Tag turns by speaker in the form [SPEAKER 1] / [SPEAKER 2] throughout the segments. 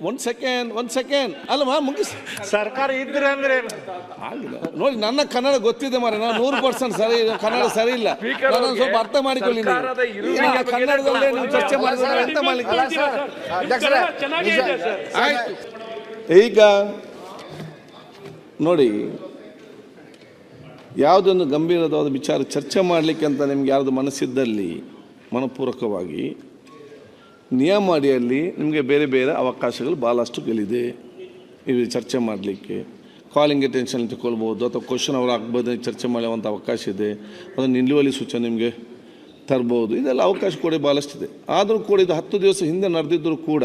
[SPEAKER 1] ಒಂದ್ ಸೆಕೆಂಡ್ ಒಂದು ಸೆಕೆಂಡ್ ಅಲ್ವಾ ಮುಗಿಸ್.
[SPEAKER 2] ಸರ್ಕಾರ ಇದ್ರೆ ಅಂದ್ರೆ
[SPEAKER 1] ಆಗಿಲ್ಲ. ನೋಡಿ ನನ್ನ ಕನ್ನಡ ಗೊತ್ತಿದೆ ಮಾರೆ ನಾನು ನೂರು ಪರ್ಸೆಂಟ್ ಸರಿ ಕನ್ನಡ ಸರಿ ಇಲ್ಲ. ನಾನು ಸ್ವಲ್ಪ ಅರ್ಥ ಮಾಡಿಕೊಳ್ಳಿ ನೀವು. ಕನ್ನಡದಲ್ಲೇ ನೀವು ಚರ್ಚೆ ಮಾಡಿದ್ರೆ ಅರ್ಥ ಆಯ್ತು. ಈಗ ನೋಡಿ ಯಾವುದೊಂದು ಗಂಭೀರವಾದ ವಿಚಾರ ಚರ್ಚೆ ಮಾಡಲಿಕ್ಕೆ ಅಂತ ನಿಮ್ಗೆ ಯಾರ್ದು ಮನಸ್ಸಿದ್ದಲ್ಲಿ ಮನಪೂರ್ವಕವಾಗಿ ನಿಯಮ ಅಡಿಯಲ್ಲಿ ನಿಮಗೆ ಬೇರೆ ಬೇರೆ ಅವಕಾಶಗಳು ಭಾಳಷ್ಟು ಗೆಲ್ಲಿದೆ ಇದು ಚರ್ಚೆ ಮಾಡಲಿಕ್ಕೆ, ಕಾಲಿಂಗ್ ಅಟೆನ್ಷನ್ ತಗೊಳ್ಬೋದು ಅಥವಾ ಕ್ವಶನ್ ಅವ್ರು ಆಗ್ಬೋದು ಚರ್ಚೆ ಮಾಡುವಂಥ ಅವಕಾಶ ಇದೆ. ಅದನ್ನು ನಿಲ್ಲುವಲ್ಲಿ ಸೂಚನೆ ನಿಮಗೆ ತರ್ಬೋದು. ಇದೆಲ್ಲ ಅವಕಾಶ ಕೂಡ ಭಾಳಷ್ಟಿದೆ ಆದರೂ ಕೂಡ ಇದು ಹತ್ತು ದಿವಸ ಹಿಂದೆ ನಡೆದಿದ್ದರೂ ಕೂಡ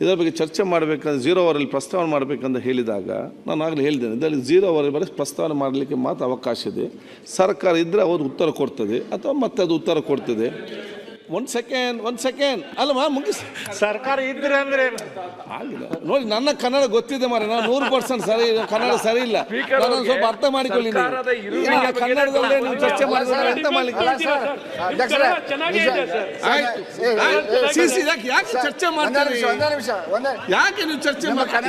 [SPEAKER 1] ಇದರ ಬಗ್ಗೆ ಚರ್ಚೆ ಮಾಡಬೇಕಂದ್ರೆ ಝೀರೋ ಅವರಲ್ಲಿ ಪ್ರಸ್ತಾವನೆ ಮಾಡಬೇಕಂತ ಹೇಳಿದಾಗ ನಾನು ಆಗಲೇ ಹೇಳಿದ್ದೇನೆ, ಇದರಲ್ಲಿ ಝೀರೋ ಅವರಲ್ಲಿ ಬರೀ ಪ್ರಸ್ತಾವನೆ ಮಾಡಲಿಕ್ಕೆ ಮಾತ್ರ ಅವಕಾಶ ಇದೆ. ಸರ್ಕಾರ ಇದ್ದರೆ ಅವರು ಉತ್ತರ ಕೊಡ್ತದೆ, ಅಥವಾ ಮತ್ತೆ ಅದು ಉತ್ತರ ಕೊಡ್ತದೆ. ಒಂದು ಸೆಕೆಂಡ್ ಒಂದು ಸೆಕೆಂಡ್ ಅಲ್ಲಮ್ಮ ಮುಗಿಸ್
[SPEAKER 2] ಸರ್ಕಾರ ಇದ್ರೆ ಅಂದ್ರೆ
[SPEAKER 1] ಆಗಿಲ್ಲ ನೋಡಿ ನನ್ನ ಕನ್ನಡ ಗೊತ್ತಿದೆ ಮಾರೆ ನಾನು ನೂರು ಪರ್ಸೆಂಟ್ ಸರಿ ಕನ್ನಡ ಸರಿ ಇಲ್ಲ ನಾನು ಸ್ವಲ್ಪ ಅರ್ಥ ಮಾಡಿಕೊಳ್ಳಿ ನೀವು. ಈಗ ಕನ್ನಡದಲ್ಲೇ ನೀವು ಚರ್ಚೆ ಮಾಡಿದ್ರೆ ಅರ್ಥ ಮಾಡ್ಲಿಕ್ಕೆ
[SPEAKER 3] ಅಧ್ಯಕ್ಷರೇ,
[SPEAKER 2] ಚೆನ್ನಾಗೇ ಸರ್
[SPEAKER 1] ಆಯ್ತು ಸಿ, ಸಿ, ಯಾಕೆ ಯಾಕೆ ಚರ್ಚೆ ಮಾಡ್ತಾರೆ ಯಾಕೆ ನೀವು ಚರ್ಚೆ ಮಾಡ್ತಾರೆ.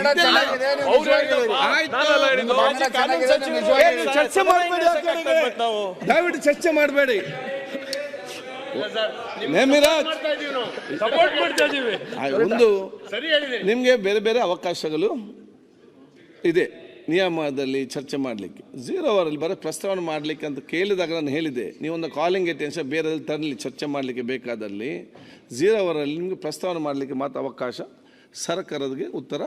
[SPEAKER 1] ಆಯ್ತು ಚರ್ಚೆ ಮಾಡಬೇಡಿ
[SPEAKER 2] ನಾವು
[SPEAKER 1] ದಯವಿಟ್ಟು ಚರ್ಚೆ ಮಾಡಬೇಡಿ ನೇಮಿರಾಜ್ ಒಂದು ನಿಮಗೆ ಬೇರೆ ಬೇರೆ ಅವಕಾಶಗಳು ಇದೆ. ನಿಯಮದಲ್ಲಿ ಚರ್ಚೆ ಮಾಡಲಿಕ್ಕೆ. ಝೀರೋ ಅವರಲ್ಲಿ ಬರೀ ಪ್ರಸ್ತಾವನೆ ಮಾಡಲಿಕ್ಕೆ ಅಂತ ಕೇಳಿದಾಗ ನಾನು ಹೇಳಿದೆ. ನೀವೊಂದು ಕಾಲಿಂಗ್ ಅಟೆನ್ಷನ್ ಬೇರೆ ತರಲಿ ಚರ್ಚೆ ಮಾಡಲಿಕ್ಕೆ ಬೇಕಾದಲ್ಲಿ. ಝೀರೋ ಅವರಲ್ಲಿ ನಿಮಗೆ ಪ್ರಸ್ತಾವನೆ ಮಾಡಲಿಕ್ಕೆ ಮಾತ್ರ ಅವಕಾಶ. ಸರ್ಕಾರಕ್ಕೆ ಉತ್ತರ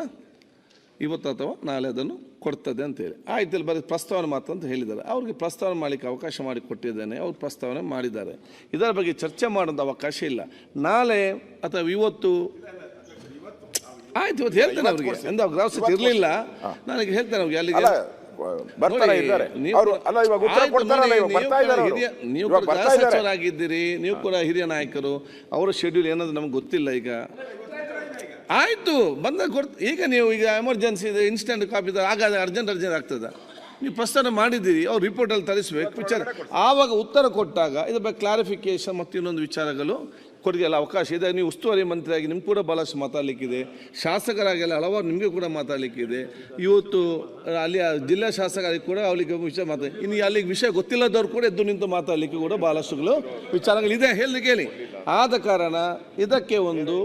[SPEAKER 1] ಇವತ್ತು ಅಥವಾ ನಾಳೆ ಅದನ್ನು ಕೊಡ್ತದೆ ಅಂತೇಳಿ. ಆಯ್ತು ಇಲ್ಲಿ ಬರೀ ಪ್ರಸ್ತಾವನೆ ಮಾತ್ರ ಅಂತ ಹೇಳಿದ್ದಾರೆ. ಅವ್ರಿಗೆ ಪ್ರಸ್ತಾವನೆ ಮಾಡಲಿಕ್ಕೆ ಅವಕಾಶ ಮಾಡಿ ಕೊಟ್ಟಿದ್ದೇನೆ ಅವ್ರು ಪ್ರಸ್ತಾವನೆ ಮಾಡಿದ್ದಾರೆ. ಇದರ ಬಗ್ಗೆ ಚರ್ಚೆ ಮಾಡೋದು ಅವಕಾಶ ಇಲ್ಲ. ನಾಳೆ ಅಥವಾ ಇವತ್ತು ಆಯ್ತು ಇವತ್ತು ಹೇಳ್ತೇನೆ ಅವ್ರಿಗೆ. ಎಂದ ಸಚಿವ ಇರಲಿಲ್ಲ ನನಗೆ ಹೇಳ್ತೇನೆ ಅವ್ರಿಗೆ ಅಲ್ಲಿಗೆ. ನೀವು ಕೂಡ- ಸಚಿವರಾಗಿದ್ದೀರಿ ನೀವು ಕೂಡ ಹಿರಿಯ ನಾಯಕರು. ಅವರ ಶೆಡ್ಯೂಲ್ ಏನಾದ್ರು ನಮ್ಗೆ ಗೊತ್ತಿಲ್ಲ ಈಗ. ಆಯ್ತು ಬಂದಾಗ ಕೊಡ್ತ ಈಗ ನೀವು ಈಗ ಎಮರ್ಜೆನ್ಸಿ ಇದೆ ಇನ್ಸ್ಟೆಂಟ್ ಕಾಪಿ ಆಗಾದ ಅರ್ಜೆಂಟ್ ಅರ್ಜೆಂಟ್ ಆಗ್ತದೆ. ನೀವು ಪ್ರಸ್ತಾವನೆ ಮಾಡಿದ್ದೀರಿ ಅವ್ರು ರಿಪೋರ್ಟಲ್ಲಿ ತರಿಸ್ಬೇಕು ವಿಚಾರ ಆವಾಗ ಉತ್ತರ ಕೊಟ್ಟಾಗ ಇದ್ರ ಬಗ್ಗೆ ಕ್ಲಾರಿಫಿಕೇಶನ್ ಮತ್ತು ಇನ್ನೊಂದು ವಿಚಾರಗಳು ಕೊಡಗೆಲ್ಲ ಅವಕಾಶ ಇದೆ. ನೀವು ಉಸ್ತುವಾರಿ ಮಂತ್ರಿಯಾಗಿ ನಿಮ್ಗೆ ಕೂಡ ಭಾಳಷ್ಟು ಮಾತಾಡಲಿಕ್ಕಿದೆ. ಶಾಸಕರಾಗೆಲ್ಲ ಹಲವಾರು ನಿಮಗೆ ಕೂಡ ಮಾತಾಡಲಿಕ್ಕಿದೆ. ಇವತ್ತು ಅಲ್ಲಿ ಜಿಲ್ಲಾ ಶಾಸಕರಿಗೆ ಕೂಡ ಅವರಿಗೆ ವಿಷಯ ಮಾತಾಡಿ ಇನ್ನು ಅಲ್ಲಿಗೆ ವಿಷಯ ಗೊತ್ತಿಲ್ಲದವ್ರು ಕೂಡ ಎದ್ದು ನಿಂತು ಮಾತಾಡಲಿಕ್ಕೆ ಕೂಡ ಭಾಳಷ್ಟುಗಳು ವಿಚಾರಗಳಿದೆ. ಹೇಳಿ ಕೇಳಿ. ಆದ ಕಾರಣ ಇದಕ್ಕೆ ಒಂದು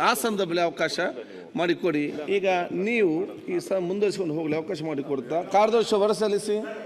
[SPEAKER 1] ಆ, ಸಂದರ್ಭದಲ್ಲಿ ಅವಕಾಶ ಮಾಡಿಕೊಡಿ. ಈಗ ನೀವು ಈ ಸ ಮುಂದುವರಿಸಿಕೊಂಡು ಹೋಗಲಿ ಅವಕಾಶ ಮಾಡಿಕೊಡ್ತಾ ಕಾರ್ಯದರ್ಶಿ ಹೊರ ಸಲ್ಲಿಸಿ.